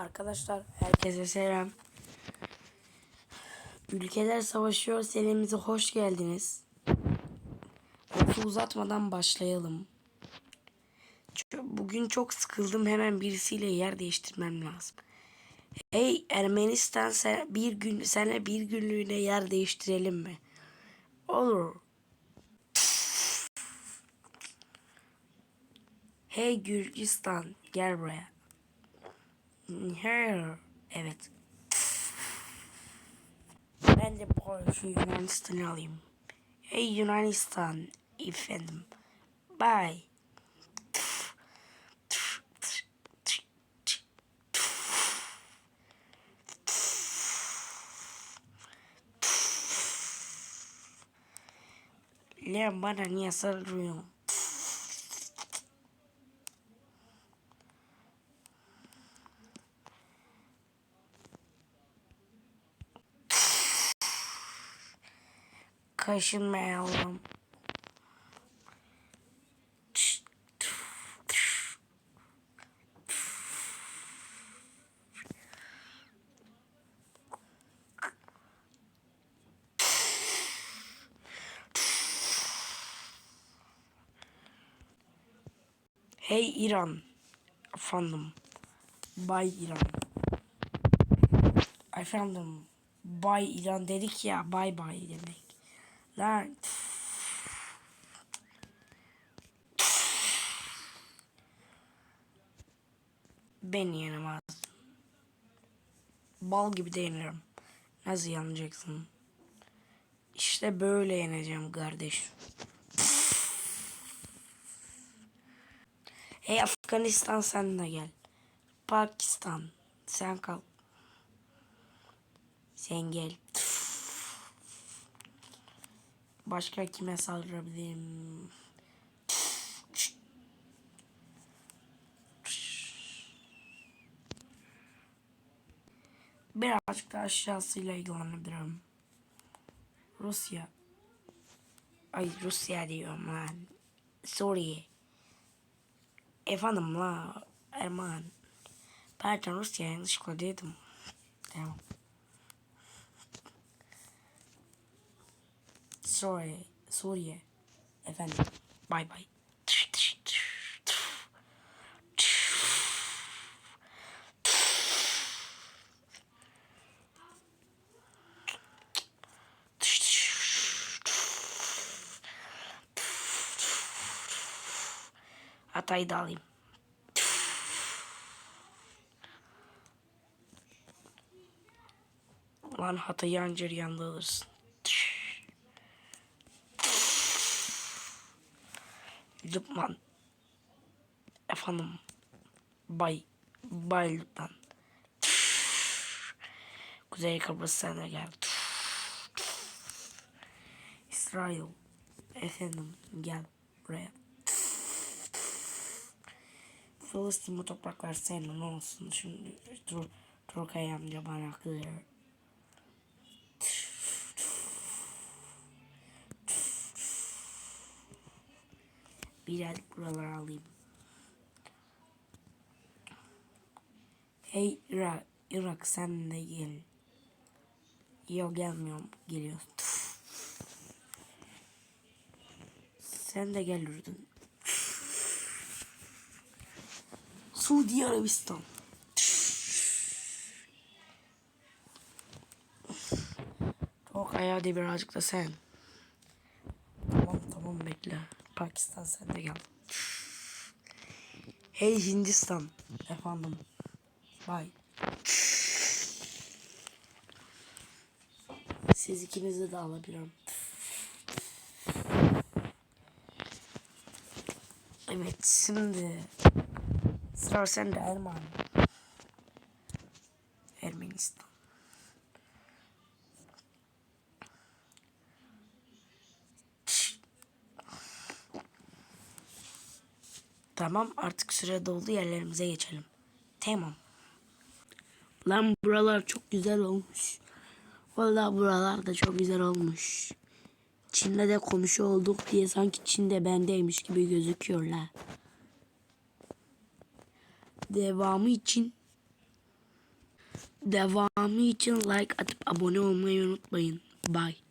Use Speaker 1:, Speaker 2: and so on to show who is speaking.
Speaker 1: Arkadaşlar herkese selam. Ülkeler Savaşıyor serimize hoş geldiniz. Lafı uzatmadan başlayalım. Bugün çok sıkıldım hemen birisiyle yer değiştirmem lazım. Hey Ermenistan sen bir gün sana bir günlüğüne yer değiştirelim mi? Olur. Hey Gürcistan gel buraya. Evet. Ben de şu Yunanistan'ı alayım. Hey Yunanistan efendim. Bye. Lan bana niye saldırıyorsun? Kaşınmayalım. Hey İran. Efendim. Bay İran. Efendim. Bay İran dedik ya. Bay bay demek. Lan. Beni yenemez. Bal gibi de yenirim. Nasıl yanacaksın? İşte böyle yeneceğim kardeş. Hey Afganistan sen de gel. Pakistan sen kal. Sen gel. Başka kime saldırabilirim? Birazcık da aşağısıyla ilgilenebilirim. Rusya. Ay Rusya diyorum lan. Suriye. Efendim la Erman. Pardon Rusya yanlışlıkla dedim. Tamam. Suriye. Suriye. Efendim. Bay bay. Hatay'ı da alayım. Lan Hatay'ı anca yanında alırsın. Lütfen. Efendim. Bay. Bay lütfen. Kuzey Kıbrıs de gel. İsrail. Efendim gel buraya. Filistin bu topraklar senin olsun. Şimdi Tur Turkay amca bana kıyır. Birazcık buraları alayım. Hey Irak, Irak sen de gel. Yok gelmiyorum, geliyor. Sen de gel Ürdün. Suudi Arabistan. Çok hadi birazcık da sen. Tamam tamam bekle. Pakistan sen de gel. Hey Hindistan. Efendim. Bay. Siz ikinizi de alabilirim. Evet şimdi sıra sende Erman. Ermenistan. Tamam artık süre doldu yerlerimize geçelim. Tamam. Lan buralar çok güzel olmuş. Vallahi buralar da çok güzel olmuş. Çin'le de komşu olduk diye sanki Çin'de bendeymiş gibi gözüküyorlar. Devamı için devamı için like atıp abone olmayı unutmayın. Bye.